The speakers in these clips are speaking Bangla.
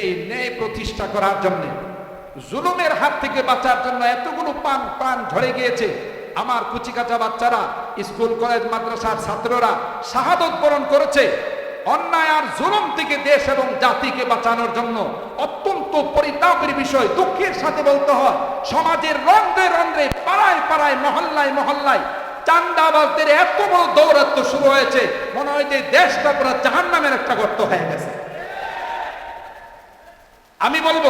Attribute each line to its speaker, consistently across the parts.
Speaker 1: এই ন্যায় প্রতিষ্ঠা করার জন্য, জুলুমের হাত থেকে বাঁচার জন্য এতগুলো পান পান ঝরে গিয়েছে। আমার কুচিকাচা বাচ্চারা, স্কুল, কলেজ, মাদ্রাসার ছাত্ররা শাহাদত বরণ করেছে। অন্যায় আর জুলুম থেকে দেশ এবং জাতিকে বাঁচানোর জন্য অত্যন্ত পরিতাপের বিষয়, দুঃখের সাথে বলতে হয়, সমাজের রন্ধ্রে রন্ধ্রে, পাড়ায় পাড়ায়, মহল্লায় মহল্লায় চান্দাবাজদের এত বড় দৌরাত্ম শুরু হয়েছে। মনে হয় যে দেশটা পুরো জাহান নামের একটা গর্ত হয়ে গেছে। আমি বলব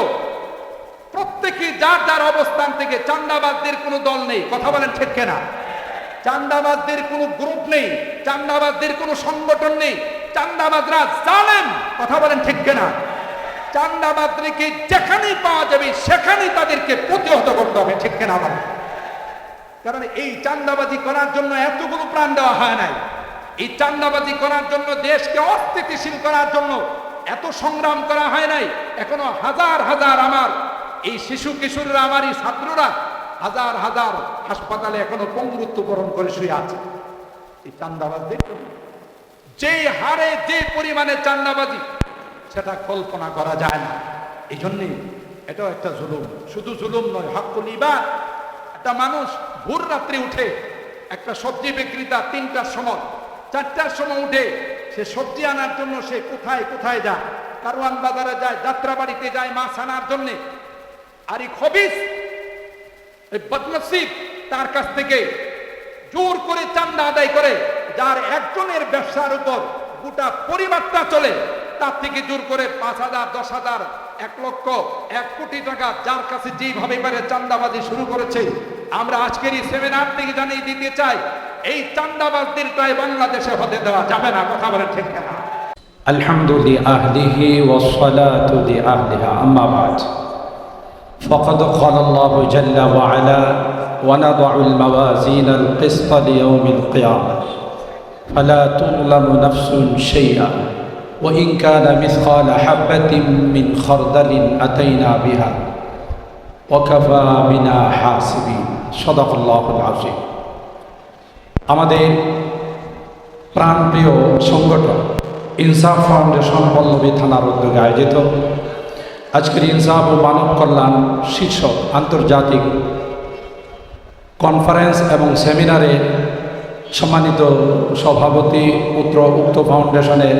Speaker 1: প্রত্যেকে যার যার অবস্থান থেকে চান্দাবাদদের কোনো দল নেই, কথা বলেন ঠিক কেনা? চান্দাবাজদের কোনো গ্রুপ নেই চান্দাবাজদের কোনো সংগঠন নেই চান্দাবাজরা জানেন কথা বলেন ঠিক কেনা? চান্দাবাজদেরকে যেখানেই পাওয়া যাবে, সেখানেই তাদেরকে প্রতিহত করতে হবে, ঠিক কেনা বলেন? কারণ এই চান্দাবাজি করার জন্য এতগুলো প্রাণ দেওয়া হয় নাই। এই চান্দাবাজি করার জন্য দেশকে অস্থিতিশীল করার জন্য এত সংগ্রাম করা হয় নাই, এখনও হাজার হাজার আমার এই শিশু কিশোররা আমার এই ছাত্ররা হাজার হাজার হাসপাতালে এখনও পঙ্গুত্ব বরণ করে শুয়ে আছে। এই চান্দাবাজদের। যে হারে যে পরিমাণে চান্দাবাজি, সেটা কল্পনা করা যায় না। এই জন্যে এটাও একটা জুলুম। শুধু জুলুম নয় হকুল ইবাদ একটা মানুষ ভোর রাত্রে উঠে একটা সবজি বিক্রেতা তিনটার সময় চারটার সময় উঠে সে সবজি আনার জন্য সে কোথায় কোথায় যায়? কারওয়ান বাজারে যায়, যাত্রাবাড়িতে যায় মাছ আনার জন্য। আর এই খবিস তার কাছ থেকে জোর করে চান্দা আদায় করে, যার একজনের ব্যবসার উপর গোটা পরিবারটা চলে। তার থেকে জোর করে পাঁচ হাজার, দশ হাজার, এক লক্ষ, এক কোটি টাকা যার কাছে যেভাবে পারে চান্দাবাজি শুরু করেছে। আমরা আজকের এই সেমিনার থেকে জানিয়ে দিতে চাই এই চান্দাবাজদের প্রায় বাংলাদেশে হতে দেওয়া যাবে না কথা বলে ঠিক না
Speaker 2: الحمد لأهله والصلاة لأهلها أما بعد فقد قال الله جل وعلا ونضع الموازين القسط ليوم القيامة فلا تظلم نفس شيئا وإن كان مثقال حبة من خردل أتينا بها وكفى بنا حاسبين صدق الله العظيم আমাদের প্রাণপ্রিয় সংগঠন ইনসাফ ফাউন্ডেশন পল্লবী থানার উদ্যোগে আয়োজিত। আজকের ইনসাফ ও মানব কল্যাণ শীর্ষক আন্তর্জাতিক কনফারেন্স এবং সেমিনারে সম্মানিত সভাপতি উত্তর উক্ত ফাউন্ডেশনের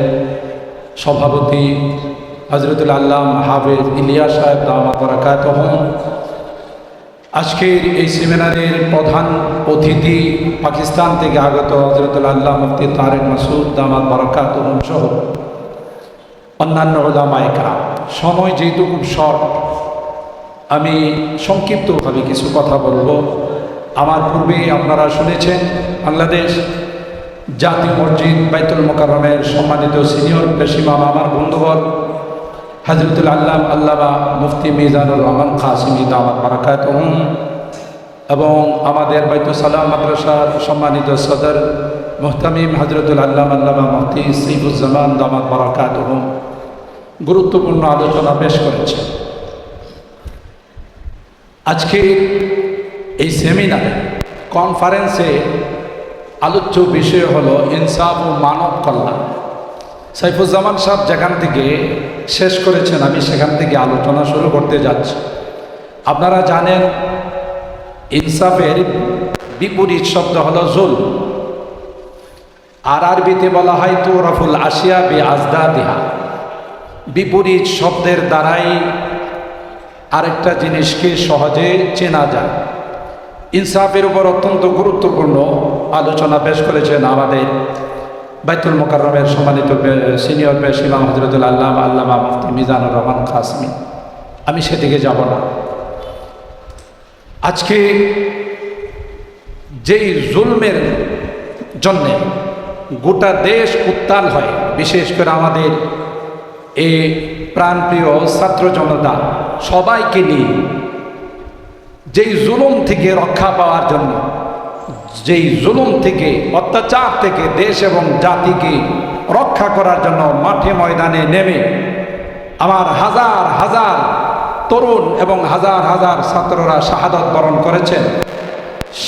Speaker 2: সভাপতি হজরতুল আল্লাম হাফেজ ইলিয়াস সাহেব দামাত বরাকাত আজকের এই সেমিনারের প্রধান অতিথি পাকিস্তান থেকে আগত হজরতুল আল্লাহ মুফতি তারেক মাসুদ, দামাত বরকাত সহ অন্যান্য ওলামায়িকা সময় যেহেতু খুব শর্ট আমি সংক্ষিপ্তভাবে কিছু কথা বলব। আমার পূর্বে আপনারা শুনেছেন, বাংলাদেশ জাতীয় মসজিদ বাইতুল মোকারমের সম্মানিত সিনিয়র পেশিমাম আমার বন্ধুবর হজরতুল আল্লাহ আল্লামা মুফতি মিজানুর রহমান কাসিমি দামাত বারাকাত এবং আমাদের সালাম মাদ্রাসার সম্মানিত সদর মোহতামিম হজরতুল আল্লাহ আল্লামা মুফতি সৈফুজ্জামান দামাত বারাকাত গুরুত্বপূর্ণ আলোচনা পেশ করেছে। আজকে এই সেমিনারে, কনফারেন্সে আলোচ্য বিষয় হলো ইনসাফ ও মানব কল্যাণ। সাইফুজ্জামান সাহেব যেখান থেকে শেষ করেছেন, আমি সেখান থেকে আলোচনা শুরু করতে যাচ্ছি। আপনারা জানেন, ইনসাফের বিপরীত শব্দ হলো জুল। আর আরবিতে বলা হয় তো রফুল আসিয়া বি আজদা দিহা বিপরীত শব্দের দ্বারাই আরেকটা জিনিসকে সহজে চেনা যায়। ইনসাফের উপর অত্যন্ত গুরুত্বপূর্ণ আলোচনা পেশ করেছেন আমাদের বাইতুল মোকাররমের সম্মানিত সিনিয়র পেশ ইমাম হজরতুল আল্লাহ আল্লামা মুফতি মিজানুর রহমান কাসমি আমি সেদিকে যাব না। আজকে যেই জুলমের জন্যে গোটা দেশ উত্তাল হয়, বিশেষ করে আমাদের এই প্রাণপ্রিয় ছাত্র জনতা, সবাইকে নিয়ে, যেই জুলুম থেকে রক্ষা পাওয়ার জন্য যেই জুলুম থেকে, অত্যাচার থেকে দেশ এবং জাতিকে রক্ষা করার জন্য মাঠে ময়দানে নেমে, আমার হাজার হাজার তরুণ এবং হাজার হাজার ছাত্ররা শাহাদত বরণ করেছেন।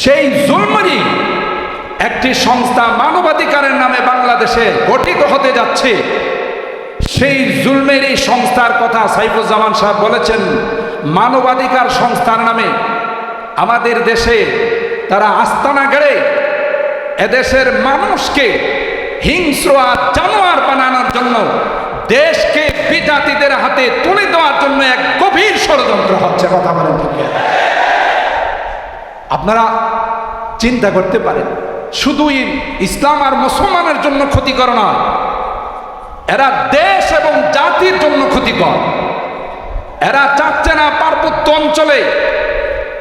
Speaker 2: সেই জুলমরি একটি সংস্থা মানবাধিকারের নামে বাংলাদেশে গঠিত হতে যাচ্ছে। সেই জুলমের এই সংস্থার কথা সাইফুজ্জামান সাহেব বলেছেন, মানবাধিকার সংস্থার নামে আমাদের দেশে তারা আস্তানা গেড়ে এদেশের মানুষকে হিংস্র আর জানোয়ার বানানোর জন্য দেশকে বিজাতিদের হাতে তুলে দেওয়ার জন্য এক গভীর ষড়যন্ত্র হচ্ছে কথা বলেন আপনারা চিন্তা করতে পারেন, শুধুই ইসলাম আর মুসলমানের জন্য ক্ষতিকর নয়, এরা দেশ এবং জাতির জন্য ক্ষতিকর। এরা চাচ্ছে না পার্বত্য অঞ্চলে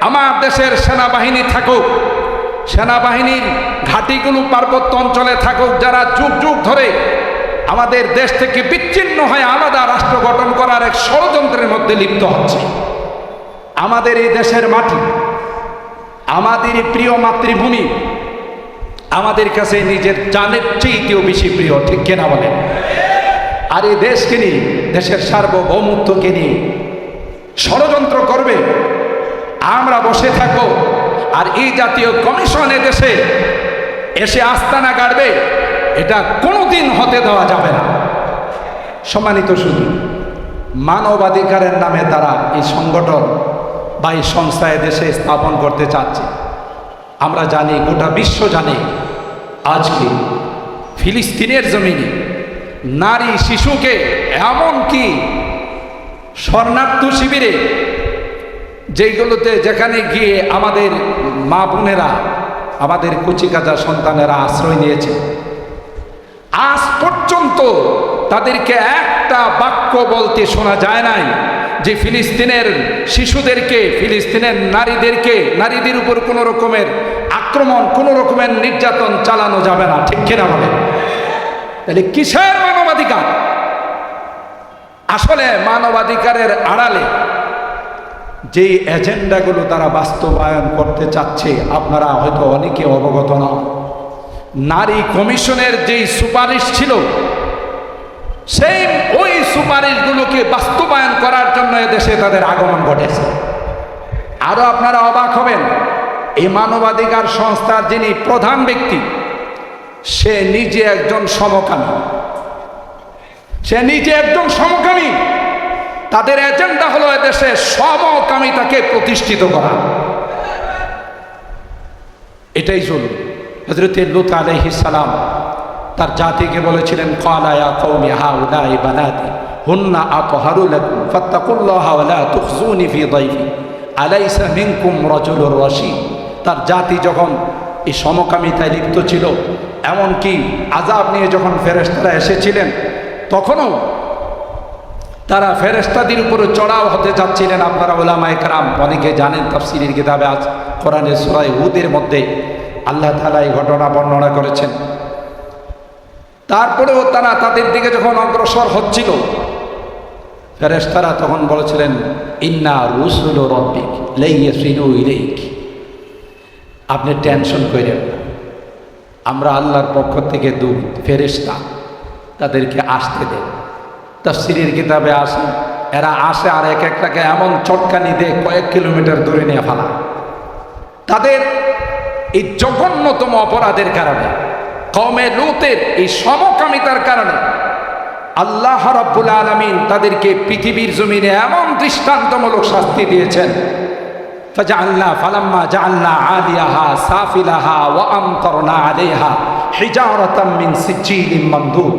Speaker 2: আমার দেশের সেনাবাহিনী থাকুক সেনাবাহিনীর ঘাঁটিগুলো পার্বত্য অঞ্চলে থাকুক, যারা যুগ যুগ ধরে আমাদের দেশ থেকে বিচ্ছিন্ন হয়ে আলাদা রাষ্ট্র গঠন করার এক ষড়যন্ত্রের মধ্যে লিপ্ত হচ্ছে। আমাদের এই দেশের মাটি, আমাদের প্রিয় মাতৃভূমি, আমাদের কাছে নিজের জানের চেয়েতেও বেশি প্রিয়, ঠিক কেনা বলেন? আর এই দেশকে নিয়ে, দেশের সার্বভৌমত্বকে নিয়ে ষড়যন্ত্র করবে আমরা বসে থাকব। আর এই জাতীয় কমিশন দেশে এসে আস্তানা গাড়বে, এটা কোনোদিন হতে দেওয়া যাবে না। সম্মানিত শুধু মানবাধিকারের নামে তারা এই সংগঠন বা এই সংস্থা দেশে স্থাপন করতে চাচ্ছে। আমরা জানি, গোটা বিশ্ব জানে, আজকে ফিলিস্তিনের জমিনে নারী শিশুকে এমনকি শরণার্থ শিবিরে যেইগুলোতে যেখানে গিয়ে আমাদের মা বোনেরা, আমাদের কচিকাজা সন্তানেরা আশ্রয় নিয়েছে, আজ পর্যন্ত তাদেরকে একটা বাক্য বলতে শোনা যায় নাই যে ফিলিস্তিনের শিশুদেরকে, ফিলিস্তিনের নারীদেরকে, নারীদের উপর কোনো রকমের আক্রমণ, কোনো রকমের নির্যাতন চালানো যাবে না, ঠিক কিনা বলে? তাহলে কিসের মানবাধিকার? আসলে মানবাধিকারের আড়ালে যে এজেন্ডাগুলো তারা বাস্তবায়ন করতে চাচ্ছে, আপনারা হয়তো অনেকে অবগত না। নারী কমিশনের যেই সুপারিশ ছিল সেই ওই সুপারিশগুলোকে বাস্তবায়ন করার জন্য এদেশে তাদের আগমন ঘটেছে। আরও আপনারা অবাক হবেন, এই মানবাধিকার সংস্থার যিনি প্রধান ব্যক্তি, সে নিজে একজন সমকামী। সে নিজে একজন সমকামী। তাদের এজেন্ডা হলো এদেশে সমকামিতাকে প্রতিষ্ঠিত করা। এটাই চলুন হজরত লুত আলহিস সালাম তার জাতিকে বলেছিলেন কালায়া কৌমি হা উলাই বানাতি, হুন্না আপহারু লাকুম, ফাত্তাকুল্লাহ ওয়ালা তুখজুনি ফি দাইফি, আলাইসা মিনকুম রাজুলুর রশিদ। তার জাতি যখন এই সমকামিতায় লিপ্ত ছিল, এমনকি আজাব নিয়ে যখন ফেরেশতারা এসেছিলেন, তখনও তারা ফেরেস্তাদের উপরে চড়াও হতে চাচ্ছিলেন আপনারা ওলামায় কারাম। অনেকে জানেন তাফসিরের কিতাবে আজ কোরআনের সুরাই হুদের মধ্যে আল্লাহ তালা এই ঘটনা বর্ণনা করেছেন। তারপরেও তারা তাদের দিকে যখন অগ্রসর হচ্ছিল ফেরেস্তারা তখন বলেছিলেন, ইন্না রুসুল রব্বিক লেইয়ে আপনি টেনশন করেন আমরা আল্লাহর পক্ষ থেকে দু ফেরেস্তা তাদেরকে আসতে দেন। তফসিরের কিতাবে আসে এরা আসে আর এক একটাকে এমন চটকানি দিয়ে কয়েক কিলোমিটার দূরে নিয়ে ফেলা তাদের এই জঘন্যতম অপরাধের কারণে কমে লুতের এই সমকামিতার কারণে আল্লাহ রব্বুল আলমিন তাদেরকে পৃথিবীর জমিনে এমন দৃষ্টান্তমূলক শাস্তি দিয়েছেন فجعلنا فلما جعلنا عاليها سافلها وأمطرنا عليها حجارة من سجيل منضود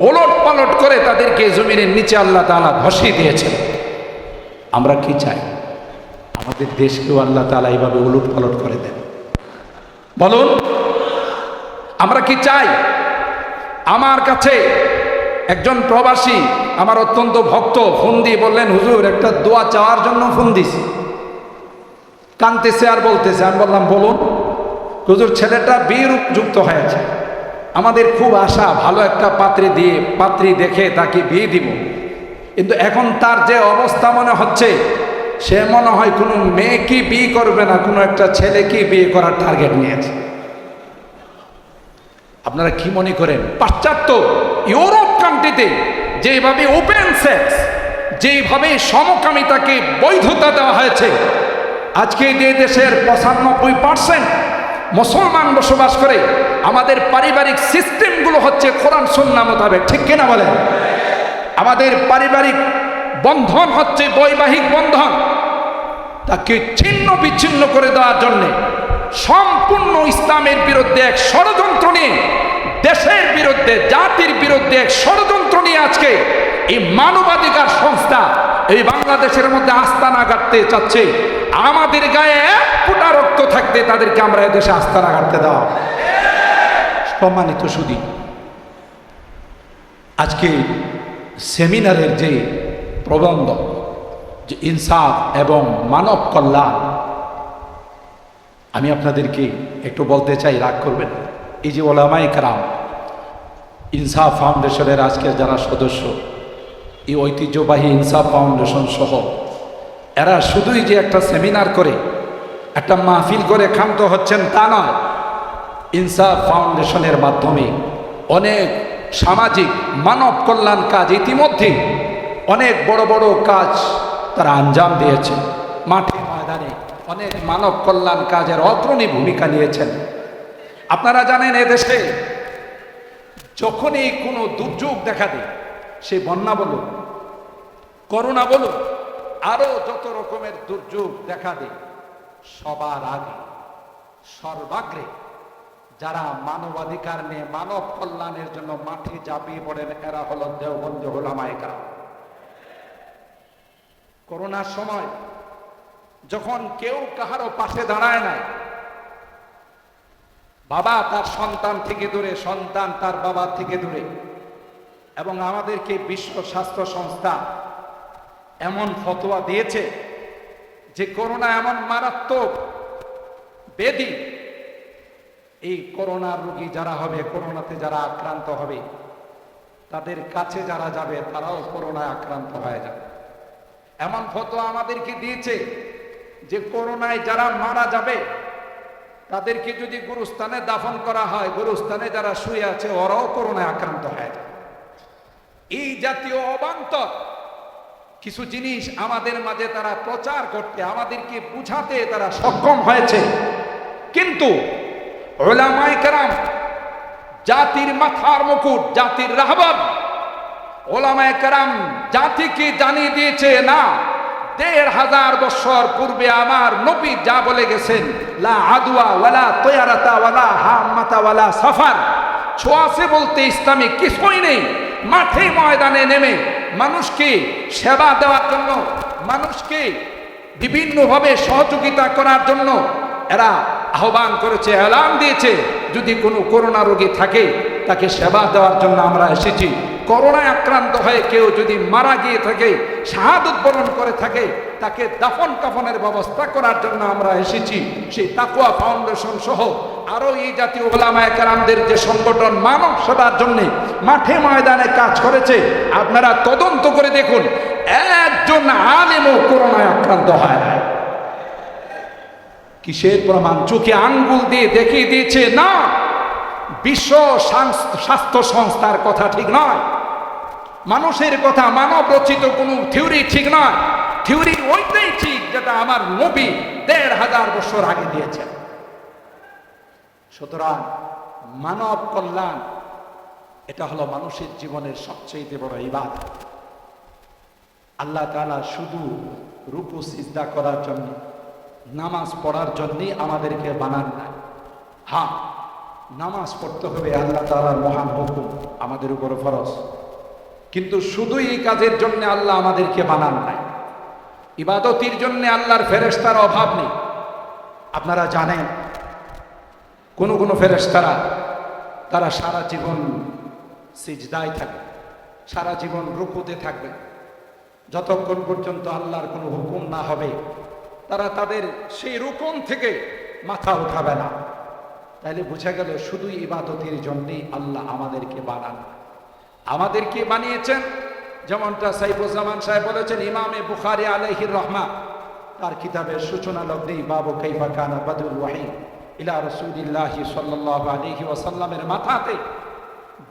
Speaker 2: ওলট পালট করে তাদেরকে জমিনের নিচে আল্লাহ তাআলা ধসিয়ে দিয়েছেন। আমরা কি চাই? আমাদের দেশকেও আল্লাহ তাআলা এইভাবে উলট পালট করে দেন। বলুন, আমরা কি চাই? আমার কাছে একজন প্রবাসী, আমার অত্যন্ত ভক্ত, ফোন দিয়ে বললেন, হুজুর, একটা দোয়া চাওয়ার জন্য ফোন দিছি। কানতেছে আর বলতেছে। আমি বললাম, বলুন। হুজুর, ছেলেটা বিয়ের যুক্ত হয়েছে। আমাদের খুব আশা, ভালো একটা পাত্রে দিয়ে, পাত্রী দেখে তাকে বিয়ে দিব। কিন্তু এখন তার যে অবস্থা মনে হচ্ছে, সে মনে হয় কোনো মেয়েকে বিয়ে করবে না, কোনো একটা ছেলেকে বিয়ে করার টার্গেট নিয়েছে। আপনারা কি মনে করেন? পাশ্চাত্য ইউরোপ কান্ট্রিতে যেভাবে ওপেন সেক্স যেভাবে সমকামিতাকে বৈধতা দেওয়া হয়েছে, আজকে যে দেশের পঁচানব্বই পার্সেন্ট মুসলমান বসবাস করে আমাদের পারিবারিক সিস্টেমগুলো হচ্ছে কোরআন সন্না মোতাবেক, ঠিক কিনা বলেন
Speaker 1: আমাদের পারিবারিক বন্ধন হচ্ছে বৈবাহিক বন্ধন। তাকে ছিন্ন বিচ্ছিন্ন করে দেওয়ার জন্য সম্পূর্ণ ইসলামের বিরুদ্ধে এক ষড়যন্ত্র নিয়ে, দেশের বিরুদ্ধে, জাতির বিরুদ্ধে এক ষড়যন্ত্র নিয়ে আজকে এই মানবাধিকার সংস্থা এই বাংলাদেশের মধ্যে আস্তানা গাড়তে চাচ্ছে। আমাদের গায়ে এক ফোঁটা রক্ত থাকতে তাদেরকে আমরা এদেশে আস্তানা গাড়তে দেওয়া। সম্মানিত সুদী। আজকে সেমিনারের যে প্রবন্ধ, যে ইনসাফ এবং মানব কল্যাণ, আমি আপনাদেরকে একটু বলতে চাই, রাগ করবেন এই যে ওলামাই কারাম, ইনসাফ ফাউন্ডেশনের আজকের যারা সদস্য, এই ঐতিহ্যবাহী ইনসাফ ফাউন্ডেশন সহ, এরা শুধুই যে একটা সেমিনার করে, একটা মাহফিল করে ক্ষান্ত হচ্ছেন তা নয় ইনসাফ ফাউন্ডেশনের মাধ্যমে অনেক সামাজিক মানব কল্যাণ কাজ ইতিমধ্যে অনেক বড় বড় কাজ তারা আঞ্জাম দিয়েছে। মাঠে ময়দানে অনেক মানব কল্যাণ কাজের অগ্রণী ভূমিকা নিয়েছেন। আপনারা জানেন এদেশে যখনই কোনো দুর্যোগ দেখা দেয়, সে বন্যা বলুন করোনা বলুন আরও যত রকমের দুর্যোগ দেখা দেয়, সবার আগে সর্বাগ্রে যারা মানবাধিকার নিয়ে মানব কল্যাণের জন্য মাঠে ঝাঁপিয়ে পড়েন, এরা হল দেওবন্দ হোলামায়িকা করোনার সময় যখন কেউ কাহারও পাশে দাঁড়ায় নাই, বাবা তার সন্তান থেকে দূরে, সন্তান তার বাবা থেকে দূরে, এবং আমাদেরকে বিশ্ব স্বাস্থ্য সংস্থা এমন ফতোয়া দিয়েছে যে করোনা এমন মারাত্মক বেদি এই করোনার রোগী যারা হবে, করোনাতে যারা আক্রান্ত হবে, তাদের কাছে যারা যাবে, তারাও করোনায় আক্রান্ত হয়ে যাবে। এমন ফতোয়া আমাদেরকে দিয়েছে যে করোনায় যারা মারা যাবে, তাদেরকে যদি গুরুস্থানে দাফন করা হয়, গুরুস্থানে যারা শুয়ে আছে, ওরাও করোনায় আক্রান্ত হয়ে যায় এই জাতীয় অবান্তর কিছু জিনিস আমাদের মাঝে তারা প্রচার করতে, আমাদেরকে বুঝাতে তারা সক্ষম হয়েছে। কিন্তু ওলামাই কারাম, জাতির মাথার মুকুট, জাতির রাহবাব ওলামায় কারাম জাতিকে জানিয়ে দিয়েছে? না। দেড় হাজার বছর পূর্বে আমার নবী যা বলে গেছেন, লা আদুয়া ওয়ালা তয়ারাতা ওয়ালা হাম্মাতা ওয়ালা সাফার। ছোঁয়াশে বলতে ইসলামে কিছুই নেই। মাঠে ময়দানে নেমে মানুষকে সেবা দেওয়ার জন্য, মানুষকে বিভিন্নভাবে সহযোগিতা করার জন্য এরা আহ্বান করেছে এলান দিয়েছে, যদি কোনো করোনা রোগী থাকে, তাকে সেবা দেওয়ার জন্য আমরা এসেছি। করোনায় আক্রান্ত হয়ে কেউ যদি মারা গিয়ে থাকে শাহাদত বরণ করে থাকে, তাকে দাফন কাফনের ব্যবস্থা করার জন্য আমরা এসেছি। সেই তাকুয়া ফাউন্ডেশন সহ আরও এই জাতীয় ওলামায় কারামদের যে সংগঠন মানব সেবার জন্যে মাঠে ময়দানে কাজ করেছে, আপনারা তদন্ত করে দেখুন, একজন আলেমও করোনায় আক্রান্ত হয়। কিসের প্রমাণ? চোখে আঙ্গুল দিয়ে দেখিয়ে দিয়েছে, না, বিশ্ব স্বাস্থ্য সংস্থার কথা ঠিক নয়। মানুষের কথা মানব রচিত কোনো থিওরি ঠিক নয়। থিওরি ওইটাই ঠিক যেটা আমার নবী দেড় হাজার বছর আগে দিয়েছেন। সুতরাং মানব কল্যাণ, এটা হলো মানুষের জীবনের সবচেয়ে বড় ইবাদ আল্লাহ তাআলা শুধু রূপ সিজদা করার জন্য নামাজ পড়ার জন্যই আমাদেরকে বানান নাই। হ্যাঁ নামাজ পড়তে হবে আল্লাহ তাআলার মহান হুকুম, আমাদের উপর ফরজ। কিন্তু শুধু এই কাজের জন্য আল্লাহ আমাদেরকে বানান নাই। ইবাদতির জন্য আল্লাহর ফেরেস্তার অভাব নেই। আপনারা জানেন, কোন কোন ফেরেশতারা, তারা সারা জীবন সিজদায় থাকবে, সারা জীবন রুকুতে থাকবে। যতক্ষণ পর্যন্ত আল্লাহর কোনো হুকুম না হবে তারা তাদের সেই রুকন থেকে মাথা উঠাবে না। তাইলে বোঝা গেল শুধুই ইবাদতের জন্যেই আল্লাহ আমাদেরকে বানান। আমাদেরকে বানিয়েছেন, যেমনটা সাইফুজ্জামান সাহেব বলেছেন, ইমামে বুখারি আলহির রহমান তার কিতাবের সূচনা লগ্নেই বাবু কাইফা কানা বাদুল ওয়াহি ইলা রসুলিল্লাহ সাল্লাহ আলহি ওয়াসাল্লামের মাথাতে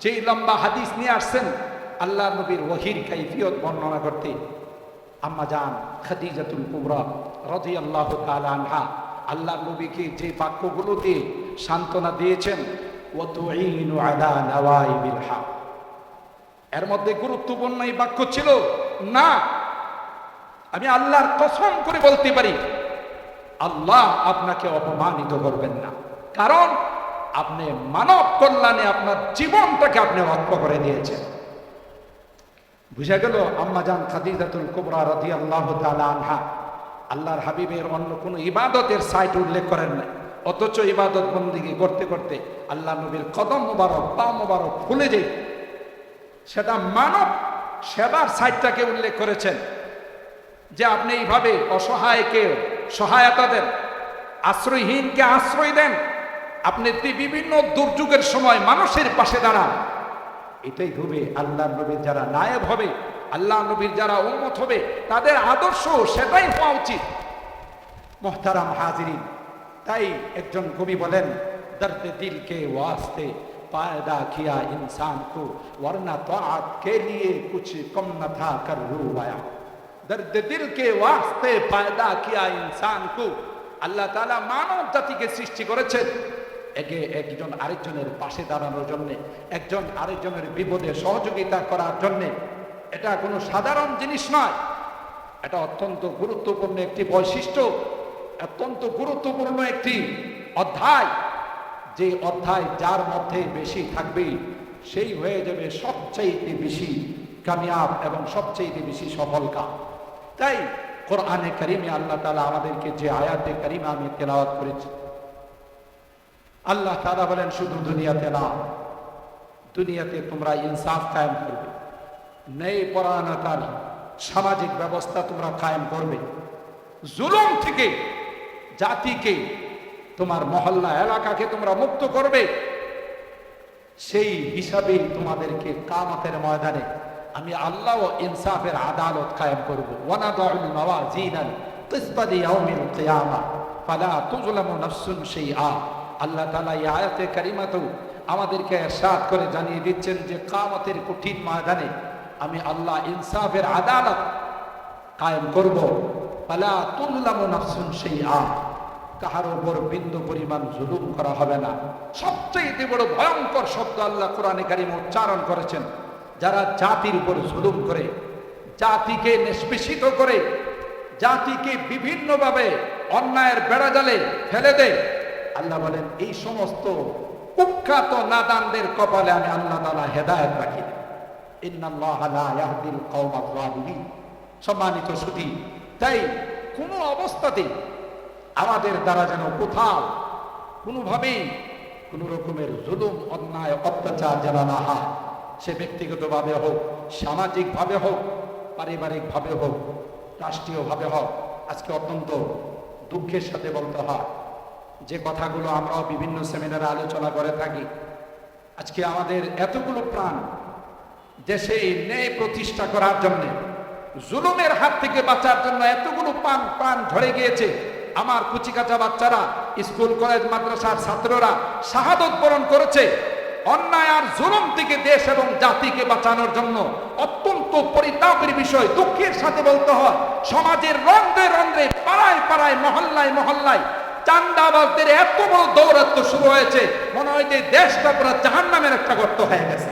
Speaker 1: যেই লম্বা হাদিস নিয়ে আসছেন, আল্লাহ নবীর ওহির কাইফিয়ত বর্ণনা করতে। আম্মা জান খাদিজাতুল কুবরা রাদিয়াল্লাহু তাআলা আনহা আল্লাহ নবীকে যে বাক্যগুলো দিয়ে সান্ত্বনা দিয়েছেন এর মধ্যে গুরুত্বপূর্ণ এই বাক্য ছিল, না, আমি আল্লাহর কসম করে বলতে পারি, আল্লাহ আপনাকে অপমানিত করবেন না। কারণ আপনি মানব কল্যাণে আপনার জীবনটাকে আপনি রক্ষ করে দিয়েছেন। বুঝা গেল আম্মা আম্মাজান খাদিজাতুল কুবরা রাদি আল্লাহ আনহা। আল্লাহর হাবিবের অন্য কোনো ইবাদতের সাইট উল্লেখ করেন নাই। অথচ ইবাদত বন্দিগি করতে করতে আল্লাহ নবীর কদম মোবারক, পা মোবারক ফুলে যে সেটা মানব সেবার সাইটটাকে উল্লেখ করেছেন যে আপনি এইভাবে অসহায়কে সহায়তা দেন, আশ্রয়হীনকে আশ্রয় দেন, আপনি বিভিন্ন দুর্যোগের সময় মানুষের পাশে দাঁড়ান এটাই হবে আল্লাহ নবীর যারা নায়ব হবে আল্লাহ নবীর যারা উন্মত হবে তাদের আদর্শ সেটাই হওয়া উচিত মোহতারাম হাজিরিন তাই একজন কবি বলেন দর্দ দিল কে ওয়াস্তে পায়দা কিয়া इंसान को वरना ताअत के लिए कुछ कम न था कर रूबाया दर्द दिल के वास्ते पैदा किया इंसान को আল্লাহ তাআলা মানব জাতিকে সৃষ্টি করেছেন একে একজন আরেকজনের পাশে দাঁড়ানোর জন্য, একজন আরেকজনের বিপদে সহযোগিতা করার জন্য, এটা কোনো সাধারণ জিনিস নয়। এটা অত্যন্ত গুরুত্বপূর্ণ একটি বৈশিষ্ট্য, অত্যন্ত গুরুত্বপূর্ণ একটি অধ্যায়। যে অধ্যায় যার মধ্যে বেশি থাকবে, সেই হয়ে যাবে সবচাইতে বেশি কামিয়াব এবং সবচাইতে বেশি সফলকা তাই কোরআনে করিমে আল্লাহ তালা আমাদেরকে যে আয়াতে করিমে আমি তেলাওয়াত করেছি আল্লাহ তালা বলেন, শুধু দুনিয়াতে না, দুনিয়াতে তোমরা ইনসাফ কায়েম করবে, ন্যায় পরায়ণতার সামাজিক ব্যবস্থা তোমরা কায়েম করবে। জুলুম থেকে জাতিকে, তোমার মহল্লা এলাকাকে তোমরা মুক্ত করবে। সেই হিসাবেই তোমাদেরকে কামাতের ময়দানে আমি আল্লাহ ইনসাফের আদালত কায়েম করব। ওয়ানাদাউল আল্লাহ তালা এই আয়াতে কারিমাতেও আমাদেরকে ইরশাদ করে জানিয়ে দিচ্ছেন যে কামতের কঠিন ময়দানে আমি আল্লাহ ইনসাফের আদালত কায়েম করব। ফালা তুজলামু নাফসুন শাইআ। কাহার উপর বিন্দু পরিমাণ জুলুম করা হবে না। সবচেয়ে বড় ভয়ঙ্কর শব্দ আল্লাহ কোরআনে কারিম উচ্চারণ করেছেন। যারা জাতির উপর জুলুম করে, জাতিকে নিষ্পেষিত করে, জাতিকে বিভিন্নভাবে অন্যায়ের বেড়াজালে ফেলে দেয় আল্লাহ বলেন, এই সমস্ত কুখ্যাত নাদানদের কপালে আমি আল্লাহ তালা হেদায়ত রাখি সম্মানিত সুধী, তাই কোনো অবস্থাতেই আমাদের দ্বারা যেন কোথাও কোনোভাবেই কোনো রকমের জুলুম, অন্যায়, অত্যাচার যেন না হয়, সে ব্যক্তিগতভাবে হোক, সামাজিকভাবে হোক, পারিবারিকভাবে হোক, রাষ্ট্রীয়ভাবে হোক, আজকে অত্যন্ত দুঃখের সাথে বলতে হয় যে কথাগুলো আমরাও বিভিন্ন সেমিনারে আলোচনা করে থাকি। আজকে আমাদের এতগুলো প্রাণ দেশে ন্যায় প্রতিষ্ঠা করার জন্য, জুলুমের হাত থেকে বাঁচার জন্য এতগুলো প্রাণ প্রাণ ঝরে গিয়েছে। আমার কুচিকাচা বাচ্চারা, স্কুল, কলেজ, মাদ্রাসার ছাত্ররা শাহাদত বরণ করেছে। অন্যায় আর জুলুম থেকে দেশ এবং জাতিকে বাঁচানোর জন্য অত্যন্ত পরিতাপের বিষয়, দুঃখের সাথে বলতে হয়। সমাজের রন্ধ্রে রন্ধ্রে, পাড়ায় পাড়ায়, মহল্লায় মহল্লায় চান্দাবাজদের এত বড় দৌরাত্ম শুরু হয়েছে, মনে হয় যে দেশটা পুরো জাহান্নামের একটা গর্ত হয়ে গেছে।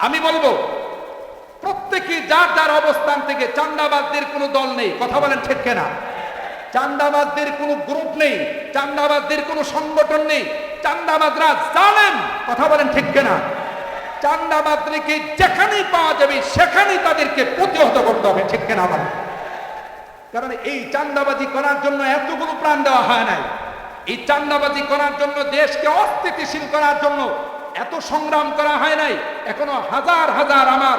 Speaker 1: আমি বলব, প্রত্যেকে যার যার অবস্থান থেকে চান্দাবাজদের কোনো দল নেই, কথা বলেন ঠিক কেনা? চান্দাবাজদের কোনো গ্রুপ নেই, চান্দাবাজদের কোনো সংগঠন নেই, চান্দাবাজরা জানেন কথা বলেন ঠিক কেনা? চান্দাবাজদেরকে যেখানেই পাওয়া যাবে, সেখানেই তাদেরকে প্রতিহত করতে হবে, ঠিক কেনা বলেন? কারণ এই চান্দাবাজি করার জন্য এতগুলো প্রাণ দেওয়া হয় নাই। এই চান্দাবাজি করার জন্য দেশকে অস্থিতিশীল করার জন্য এত সংগ্রাম করা হয় নাই। এখনও হাজার হাজার আমার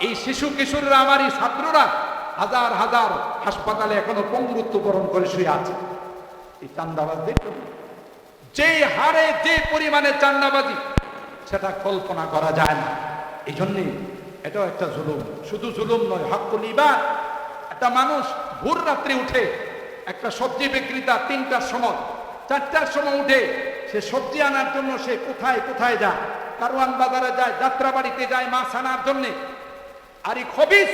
Speaker 1: এই শিশু কিশোররা আমার এই ছাত্ররা হাজার হাজার হাসপাতালে এখনও পঙ্গুত্ব বরণ করে শুয়ে আছে। এই চান্দাবাজদের। যে হারে যে পরিমাণে চান্দাবাজি, সেটা কল্পনা করা যায় না। এই জন্যে এটাও একটা জুলুম। শুধু জুলুম নয় হাক্কুলিবার একটা মানুষ ভোর রাত্রে উঠে একটা সবজি বিক্রেতা তিনটার সময়, চারটার সময় উঠে সে সবজি আনার জন্য সে কোথায় কোথায় যায়? কারওয়ান বাজারে যায়, যাত্রাবাড়িতে যায়, মাছ আনার জন্যে। আর এই খবিস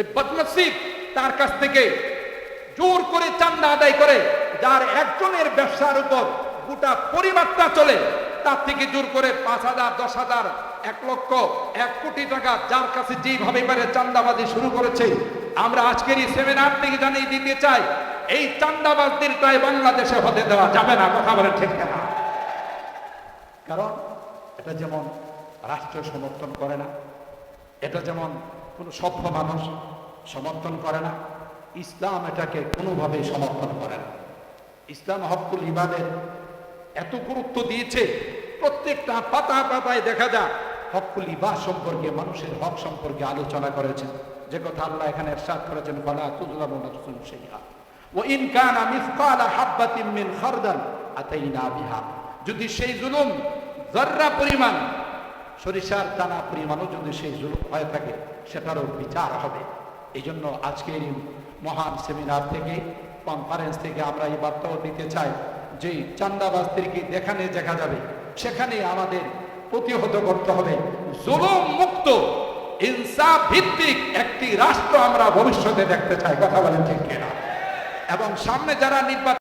Speaker 1: এই বদনসিব তার কাছ থেকে জোর করে চান্দা আদায় করে, যার একজনের ব্যবসার উপর গোটা পরিবারটা চলে, তার থেকে জোর করে পাঁচ হাজার, দশ হাজার, এক লক্ষ, এক কোটি টাকা যার কাছে যেভাবে পারে চান্দাবাজি শুরু করেছে। আমরা আজকের এই সেমিনার থেকে জানিয়ে দিতে চাই, এই চান্দাবাজদের তাই বাংলাদেশে হতে দেওয়া যাবে না, কথা বলে ঠিক না কারণ এটা যেমন রাষ্ট্র সমর্থন করে না, এটা যেমন কোনো সভ্য মানুষ সমর্থন করে না, ইসলাম এটাকে কোনোভাবেই সমর্থন করে না। ইসলাম হকুল ইবাদের এত গুরুত্ব দিয়েছে, প্রত্যেকটা পাতা পাতায় দেখা যায় হকুল ইবাদ সম্পর্কে, মানুষের হক সম্পর্কে আলোচনা করেছেন। যে কথা আল্লাহ এখানে এরশাদ করেছেন, ফালা তুজলামু নাফসুন শাইআ। ওয়া ইন কানা মিসকালা হাববাতিন মিন খারদাল আতাইনা বিহা। যদি সেই জুলুম জর্রা পরিমাণ, সরিষার দানা পরিমাণও যদি সেই জুলুম হয়ে থাকে, সেটারও বিচার হবে। এই জন্য আজকের মহান সেমিনার থেকে, কনফারেন্স থেকে আমরা এই বার্তাও দিতে চাই যে চান্দাবাজদেরকে যেখানে দেখা যাবে সেখানে আমাদের প্রতিহত করতে হবে। জুলুম মুক্ত। ইনসাফ ভিত্তিক একটি রাষ্ট্র আমরা ভবিষ্যতে দেখতে চাই। কথা বলেন ঠিক এবং সামনে যারা নির্বাচন